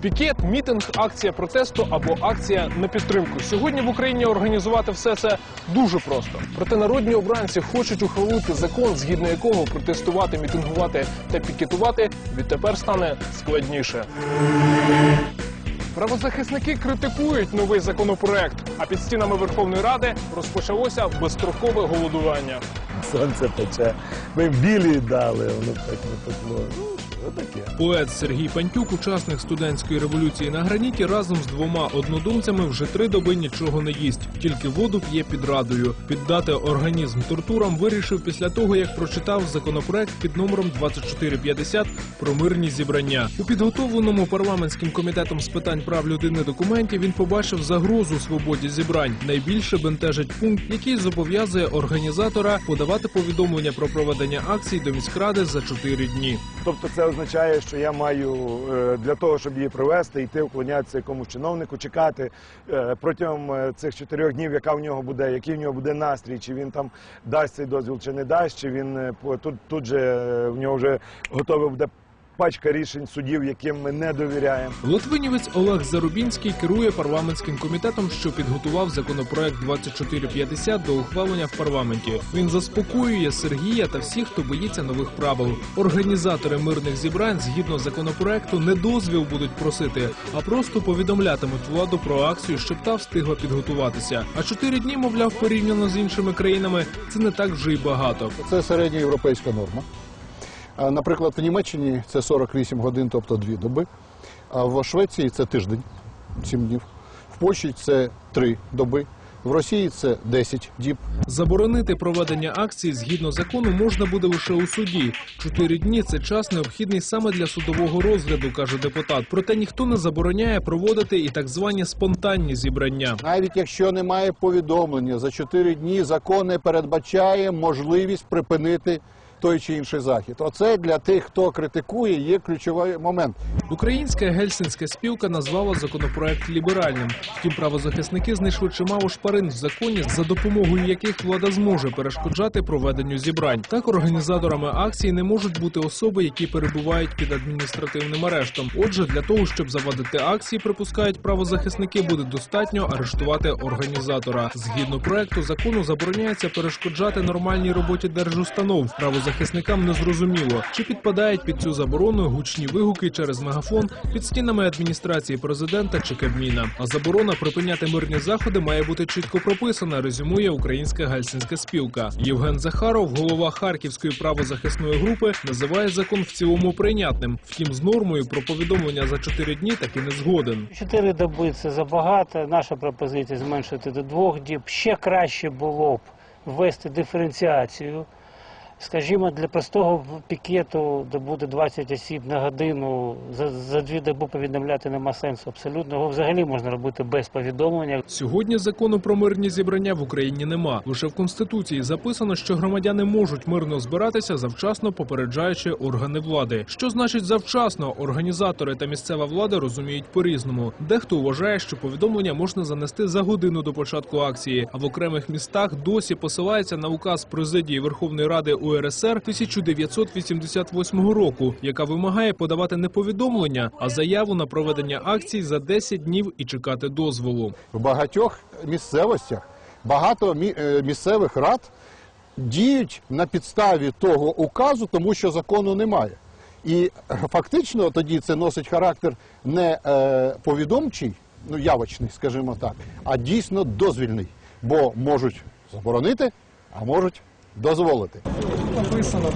Пікет, мітинг, акція протесту або акція на підтримку. Сьогодні в Україні організувати все це дуже просто. Проте народні обранці хочуть ухвалити закон, згідно якого протестувати, мітингувати та пікетувати відтепер стане складніше. Правозахисники критикують новий законопроект, а під стінами Верховної Ради розпочалося безстрокове голодування. Сонце пече. Ми білі дали, воно так не пекло. Поет Сергій Пантюк, учасник студентської революції на граніті, разом з двома однодумцями вже три доби нічого не їсть, тільки воду п'є під радою. Піддати організм тортурам вирішив після того, як прочитав законопроект під номером 2450 про мирні зібрання. У підготовленому парламентським комітетом з питань прав людини документі він побачив загрозу свободі зібрань. Найбільше бентежить пункт, який зобов'язує організатора подавати повідомлення про проведення акцій до міськради за чотири дні. Тобто це означає, що я маю е, для того, щоб її привезти, йти уклонятися якомусь чиновнику, чекати е, протягом е, цих чотирьох днів, яка в нього буде, який в нього буде настрій, чи він там дасть цей дозвіл, чи не дасть, чи він тут, тут же в нього вже готове буде пачка рішень судів, яким ми не довіряємо. Литвинівець Олег Зарубінський керує парламентським комітетом, що підготував законопроект 2450 до ухвалення в парламенті. Він заспокоює Сергія та всіх, хто боїться нових правил. Організатори мирних зібрань згідно законопроекту не дозвіл будуть просити, а просто повідомлятимуть владу про акцію, щоб та встигла підготуватися. А чотири дні, мовляв, порівняно з іншими країнами, це не так вже й багато. Це середньоєвропейська норма. Наприклад, в Німеччині це 48 годин, тобто дві доби. А в Швеції це тиждень, 7 днів. В Польщі це 3 доби. В Росії це 10 діб. Заборонити проведення акції згідно закону можна буде лише у суді. Чотири дні це час необхідний саме для судового розгляду, каже депутат. Проте ніхто не забороняє проводити і так звані спонтанні зібрання. Навіть якщо немає повідомлення, за 4 дні закон не передбачає можливість припинити той чи інший захід. Оце для тих, хто критикує, є ключовий момент. Українська гельсінська спілка назвала законопроект ліберальним. Втім, правозахисники знайшли чимало шпарин в законі, за допомогою яких влада зможе перешкоджати проведенню зібрань. Так організаторами акції не можуть бути особи, які перебувають під адміністративним арештом. Отже, для того, щоб завадити акції, припускають правозахисники, буде достатньо арештувати організатора. Згідно проекту закону забороняється перешкоджати нормальній роботі держустанов. Правозахисникам не зрозуміло, чи підпадають під цю заборону гучні вигуки через мегафон під стінами адміністрації президента чи Кабміна. А заборона припиняти мирні заходи має бути чітко прописана. Резюмує українська гельсінська спілка. Євген Захаров, голова Харківської правозахисної групи, називає закон в цілому прийнятним. Втім, з нормою про повідомлення за чотири дні таки не згоден. Чотири доби це забагато. Наша пропозиція зменшити до двох діб. Ще краще було б ввести диференціацію. Скажімо, для простого пікету, де буде 20 осіб на годину, за, за дві доби повідомляти нема сенсу абсолютно. Його взагалі можна робити без повідомлення. Сьогодні закону про мирні зібрання в Україні нема. Лише в конституції записано, що громадяни можуть мирно збиратися, завчасно попереджаючи органи влади. Що значить завчасно? Організатори та місцева влада розуміють по-різному. Дехто вважає, що повідомлення можна занести за годину до початку акції, а в окремих містах досі посилається на указ президії Верховної Ради УРСР 1988 року, яка вимагає подавати не повідомлення, а заяву на проведення акцій за 10 днів і чекати дозволу. В багатьох місцевостях багато е, місцевих рад діють на підставі того указу, тому що закону немає. І фактично тоді це носить характер не е, повідомчий, ну явочний, скажімо так, а дійсно дозвільний, бо можуть заборонити, а можуть дозволити. Тут написано,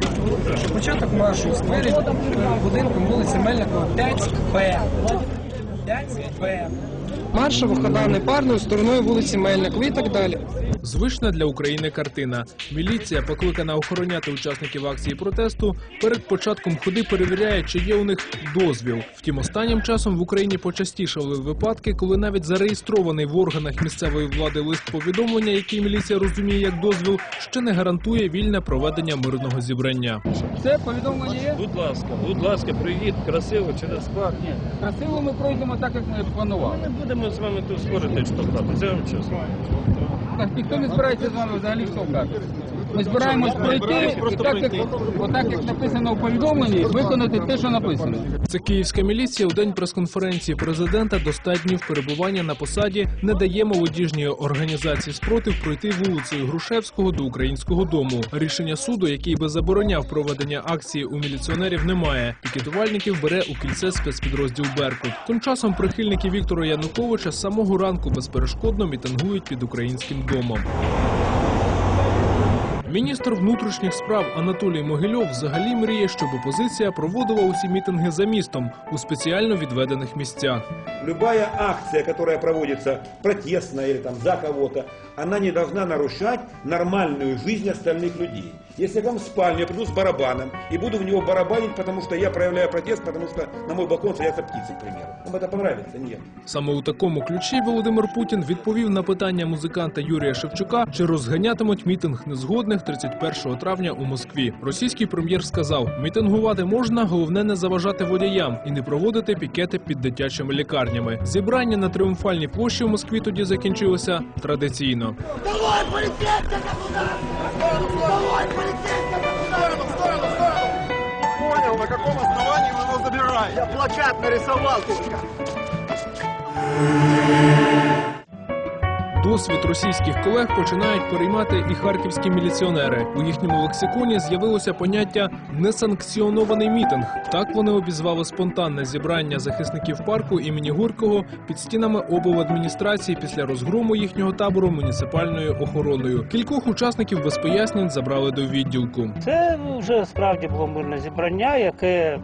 що початок маршу з сквері будинком вулиці Мельникова 5Б. 5Б. Маршова хода непарною стороною вулиці Мельникова і так далі. Звична для України картина. Міліція, покликана охороняти учасників акції протесту, перед початком ходи перевіряє, чи є у них дозвіл. Втім, останнім часом в Україні почастішали випадки, коли навіть зареєстрований в органах місцевої влади лист повідомлення, який міліція розуміє як дозвіл, ще не гарантує вільне проведення мирного зібрання. Це повідомлення є. Будь ласка, будь ласка, прийдіть красиво через парк. Красиво ми пройдемо так, як ми планували. Не будемо з вами тут спорити, що штовхати. Це вам чесно. Так ніхто не збирається з вами взагалі штовхати. Ми збираємось пройти і так як, отак, як написано в повідомленні, виконати те, що написано. Це київська міліція у день прес-конференції президента до 100 днів перебування на посаді не дає молодіжній організації спротив пройти вулицею Грушевського до українського дому. Рішення суду, який би забороняв проведення акції у міліціонерів, немає. Пікетувальників бере у кільце спецпідрозділ Беркут. Тим часом прихильники Віктора Януковича з самого ранку безперешкодно мітингують під українським домом. Міністр внутрішніх справ Анатолій Могильов взагалі мріє, щоб опозиція проводила усі мітинги за містом у спеціально відведених місцях. Любая акція, яка проводиться протестная или там за кого-то, она не должна нарушать нормальную жизнь остальных людей. Если я к вам в спальню, я приду с барабаном и буду в него барабанить, потому что я проявляю протест, потому что на мой балкон садятся птицы, к примеру. Вам это понравится? Нет. Саме у такому ключі Володимир Путін відповів на питання музиканта Юрія Шевчука, чи розганятимуть мітинг незгодних 31 травня у Москві. Російський прем'єр сказав: мітингувати можна, головне не заважати водіям і не проводити пікети під дитячими лікарнями. Зібрання на тріумфальній площі в Москві тоді закінчилося традиційно. кино. Давай, полицейская Давай, полицейская В сторону, в сторону, в сторону! Понял, на каком основании вы его забираете? Я плакат нарисовал, ты Досвід російських колег починають переймати і харківські міліціонери. У їхньому лексиконі з'явилося поняття несанкціонований мітинг. Так вони обізвали спонтанне зібрання захисників парку імені Горького під стінами обладміністрації після розгрому їхнього табору муніципальною охороною. Кількох учасників без пояснень забрали до відділку. Це вже справді було мирне зібрання, яке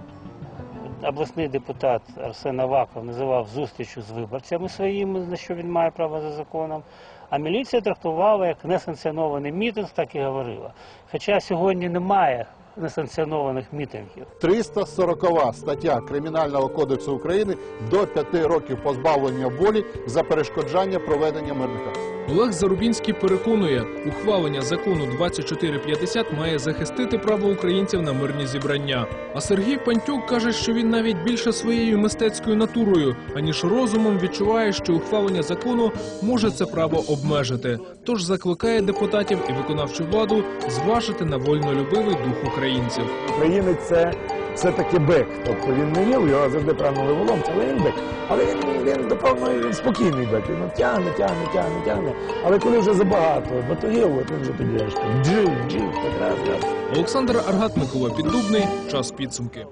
обласний депутат Арсен Аваков називав зустрічю з виборцями своїми, на що він має право за законом. А міліція трактувала як несанкціонований мітинг, так і говорила. Хоча сьогодні немає несанкціонованих мітингів. 340 стаття Кримінального кодексу України до 5 років позбавлення волі за перешкоджання проведення мирних акцій. Олег Зарубінський переконує, ухвалення закону 2450 має захистити право українців на мирні зібрання. А Сергій Пантюк каже, що він навіть більше своєю мистецькою натурою, аніж розумом відчуває, що ухвалення закону може це право обмежити. Тож закликає депутатів і виконавчу владу зважити на вольнолюбивий дух українців. Українець це все-таки бик. Тобто він не їв, його завжди прагнули волом, але він бик. Але він, він до певної він спокійний бик. Він тягне, тягне, тягне, тягне. Але коли вже забагато батогів, от він вже тоді аж так джив, джив, так раз, раз. Олександр Аргат, Микола Піддубний. Час підсумки.